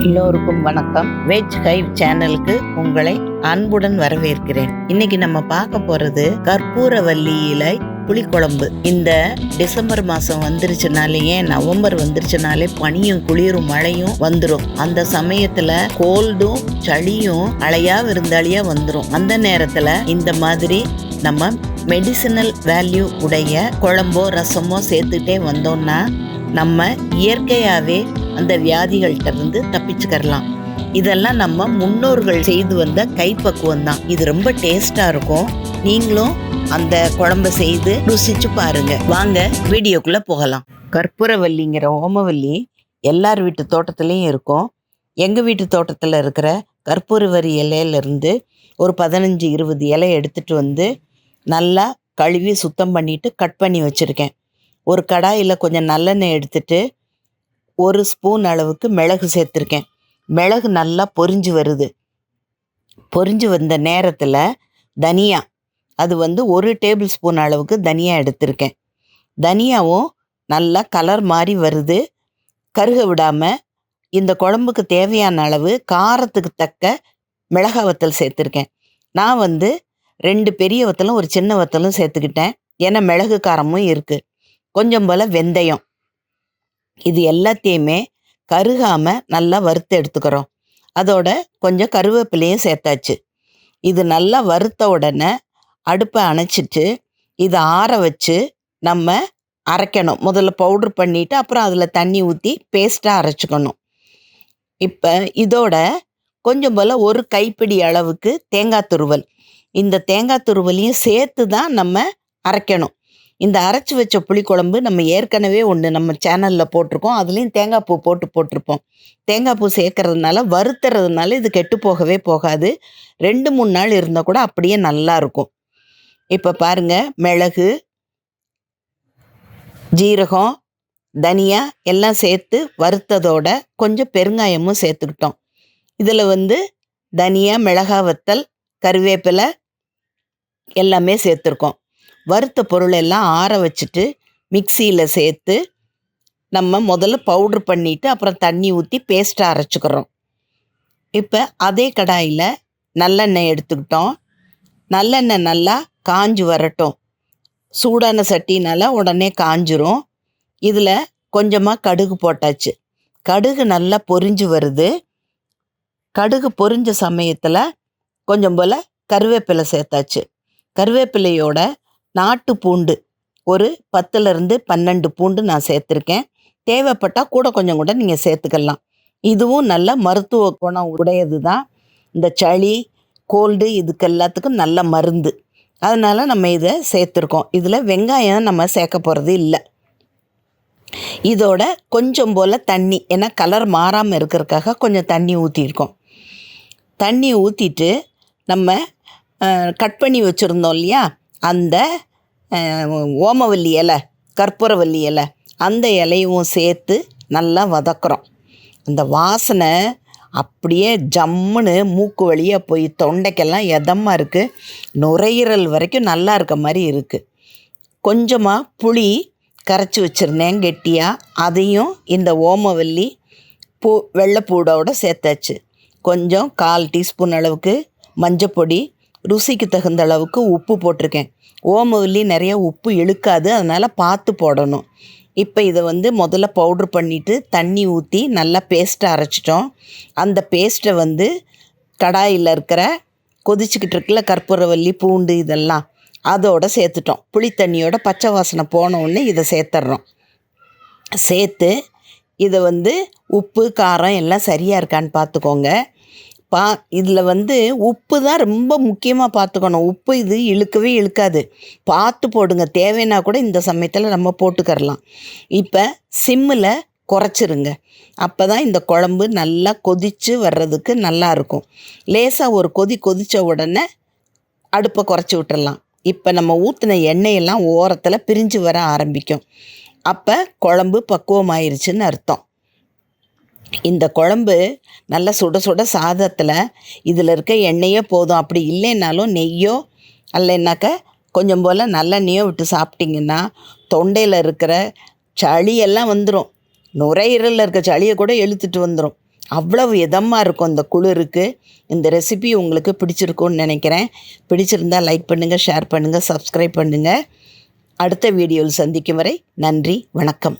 எல்லோருக்கும் வணக்கம். வெஜ் ஹைவ் சேனலுக்கு உங்களை அன்புடன் வரவேற்கிறேன். இன்னைக்கு நம்ம பார்க்க போறது கற்பூரவல்லி இலை புளிக்குழம்பு. இந்த டிசம்பர் மாதம் வந்துருச்சுனாலேயே நவம்பர் வந்துருச்சுனாலே பனியும் குளிரும் மழையும் வந்துடும் அந்த சமயத்தில் கோல்டும் சளியும் அலையா விருந்தாளியாக வந்துடும் அந்த நேரத்தில் இந்த மாதிரி நம்ம மெடிசினல் வேல்யூ உடைய குழம்போ ரசமோ சேர்த்துட்டே வந்தோம்னா நம்ம இயற்கையாகவே அந்த வியாதிகள்கிட்ட இருந்து தப்பிச்சுக்கறலாம். இதெல்லாம் நம்ம முன்னோர்கள் செய்து வந்த கைப்பக்குவம் தான் இது ரொம்ப டேஸ்டாக இருக்கும். நீங்களும் அந்த குழம்ப செய்து ருசிச்சு பாருங்க. வாங்க வீடியோக்குள்ளே போகலாம். கற்பூரவல்லிங்கிற ஓமவல்லி எல்லார் வீட்டு தோட்டத்துலேயும் இருக்கும். எங்கள் வீட்டு தோட்டத்தில் இருக்கிற கற்பூரவரி இலையிலேருந்து ஒரு பதினஞ்சு இருபது இலையை எடுத்துகிட்டு வந்து நல்லா கழுவி சுத்தம் பண்ணிவிட்டு கட் பண்ணி வச்சுருக்கேன். ஒரு கடாயில் கொஞ்சம் நல்லெண்ணெய் எடுத்துட்டு ஒரு ஸ்பூன் அளவுக்கு மிளகு சேர்த்துருக்கேன். மிளகு நல்லா பொரிஞ்சு வருது. பொரிஞ்சு வந்த நேரத்தில் தனியா அது வந்து ஒரு டேபிள் ஸ்பூன் அளவுக்கு தனியா எடுத்திருக்கேன். தனியாவும் நல்லா கலர் மாதிரி வருது. கருக விடாமல் இந்த குழம்புக்கு தேவையான அளவு காரத்துக்கு தக்க மிளகா வத்தல் சேர்த்துருக்கேன். நான் வந்து ரெண்டு பெரிய வத்தலும் ஒரு சின்ன வத்தலும் சேர்த்துக்கிட்டேன். ஏன்னா மிளகு காரமும் இருக்குது கொஞ்சம் போல் வெந்தயம். இது எல்லாத்தையுமே கருகாமல் நல்லா வறுத்து எடுத்துக்கிறோம். அதோட கொஞ்சம் கருவேப்பிலையும் சேர்த்தாச்சு. இது நல்லா வறுத்த உடனே அடுப்பை அணைச்சிட்டு இதை ஆற வச்சு நம்ம அரைக்கணும். முதல்ல பவுட்ரு பண்ணிட்டு அப்புறம் அதில் தண்ணி ஊற்றி பேஸ்ட்டாக அரைச்சிக்கணும். இப்போ இதோட கொஞ்சம் போல் ஒரு கைப்பிடி அளவுக்கு தேங்காய் துருவல். இந்த தேங்காய் துருவலையும் சேர்த்து தான் நம்ம அரைக்கணும். இந்த அரைச்சி வச்ச புளிக்குழம்பு நம்ம ஏற்கனவே ஒன்று நம்ம சேனலில் போட்டிருக்கோம். அதுலேயும் தேங்காய் பூ போட்டு போட்டிருப்போம். தேங்காய் பூ சேர்க்கறதுனால வறுத்துறதுனால இது கெட்டு போகவே போகாது. ரெண்டு மூணு நாள் இருந்தால் கூட அப்படியே நல்லா இருக்கும். இப்போ பாருங்க மிளகு ஜீரகம் தனியா எல்லாம் சேர்த்து வறுத்ததோட கொஞ்சம் பெருங்காயமும் சேர்த்துக்கிட்டோம். இதில் வந்து தனியா மிளகா வத்தல் கருவேப்பிலை எல்லாமே சேர்த்துருக்கோம். வறுத்த பொருள் எல்லாம் ஆற வச்சுட்டு மிக்சியில் சேர்த்து நம்ம முதல்ல பவுட்ரு பண்ணிவிட்டு அப்புறம் தண்ணி ஊற்றி பேஸ்ட்டாக அரைச்சிக்கிறோம். இப்போ அதே கடாயில் நல்லெண்ணெய் எடுத்துக்கிட்டோம். நல்லெண்ணெய் நல்லா காஞ்சு வரட்டும். சூடான சட்டினால உடனே காஞ்சிரும். இதில் கொஞ்சமாக கடுகு போட்டாச்சு. கடுகு நல்லா பொரிஞ்சு வருது. கடுகு பொரிஞ்ச சமயத்தில் கொஞ்சம் போல் கருவேப்பிலை சேர்த்தாச்சு. கருவேப்பிலையோட நாட்டு பூண்டு. ஒரு பத்துலேருந்து பன்னெண்டு பூண்டு நான் சேர்த்துருக்கேன். தேவைப்பட்டால் கூட கொஞ்சம் கூட நீங்கள் சேர்த்துக்கலாம். இதுவும் நல்ல மருத்துவ குணம் உடையது தான் இந்த சளி கோல்டு இதுக்கு எல்லாத்துக்கும் நல்ல மருந்து. அதனால் நம்ம இதை சேர்த்துருக்கோம். இதில் வெங்காயம் நம்ம சேர்க்க போகிறது இல்லை. இதோட கொஞ்சம் போல் தண்ணி ஏன்னா கலர் மாறாமல் இருக்கிறதுக்காக கொஞ்சம் தண்ணி ஊற்றிருக்கோம் தண்ணி ஊற்றிட்டு நம்ம கட் பண்ணி வச்சுருந்தோம் இல்லையா? அந்த ஓமவல்லி இலை கற்பூரவல்லி இலை அந்த இலையும் சேர்த்து நல்லா வதக்குறோம். அந்த வாசனை அப்படியே ஜம்முன்னு மூக்கு வழியாக போய் தொண்டைக்கெல்லாம் எதமாக இருக்குது நுரையீரல் வரைக்கும் நல்லா இருக்க மாதிரி இருக்குது கொஞ்சமாக புளி கரைச்சி வச்சுருந்தேன் கெட்டியாக அதையும் இந்த ஓமவல்லி பூ வெள்ளைப்பூடோட சேர்த்தாச்சு. கொஞ்சம் கால் டீஸ்பூன் அளவுக்கு மஞ்சப்பொடி ருசிக்கு தகுந்த அளவுக்கு உப்பு போட்டிருக்கேன். ஓமவல்லி நிறைய உப்பு இழுக்காது அதனால் பார்த்து போடணும். இப்போ இதை வந்து முதல்ல பவுட்ரு பண்ணிவிட்டு தண்ணி ஊற்றி நல்லா பேஸ்ட்டை அரைச்சிட்டோம். அந்த பேஸ்ட்டை வந்து கடாயில் இருக்கிற கொதிச்சுக்கிட்டு இருக்குல்ல கற்பூரவல்லி பூண்டு இதெல்லாம் அதோட சேர்த்துட்டோம். புளி தண்ணியோட பச்சை வாசனை போனவுடனே இதை சேர்த்துட்றோம் சேர்த்து இதை வந்து உப்பு காரம் எல்லாம் சரியாக இருக்கான்னு பார்த்துக்கோங்க. பா இதில் வந்து உப்பு தான் ரொம்ப முக்கியமாக பார்த்துக்கணும் உப்பு இது இழுக்கவே இழுக்காது. பார்த்து போடுங்க. தேவைன்னா கூட இந்த சமயத்தில் நம்ம போட்டுக்கரலாம் இப்போ சிம்மில் குறைச்சிருங்க. அப்போ தான் இந்த குழம்பு நல்லா கொதித்து வர்றதுக்கு நல்லாயிருக்கும் லேசாக ஒரு கொதி கொதித்த உடனே அடுப்பை குறைச்சி விட்டுடலாம் இப்போ நம்ம ஊற்றின எண்ணெயெல்லாம் ஓரத்தில் பிரிஞ்சு வர ஆரம்பிக்கும். அப்போ குழம்பு பக்குவமாயிருச்சுன்னு அர்த்தம். இந்த குழம்பு நல்லா சுட சுட சாதத்தில் இதில் இருக்க எண்ணெயே போதும். அப்படி இல்லைன்னாலும் நெய்யோ அல்லைன்னாக்க கொஞ்சம் போல் நல்லெண்ணெயோ விட்டு சாப்பிட்டிங்கன்னா தொண்டையில் இருக்கிற சளியெல்லாம் வந்துடும் நுரையீரலில் இருக்க சளியை கூட இழுத்துட்டு வந்துடும் அவ்வளவு இதமாக இருக்கும் இந்த குளிருக்கு. இந்த ரெசிபி உங்களுக்கு பிடிச்சிருக்கும்னு நினைக்கிறேன். பிடிச்சிருந்தா லைக் பண்ணுங்கள் ஷேர் பண்ணுங்கள் சப்ஸ்கிரைப் பண்ணுங்கள் அடுத்த வீடியோவில் சந்திக்கும் வரை நன்றி வணக்கம்.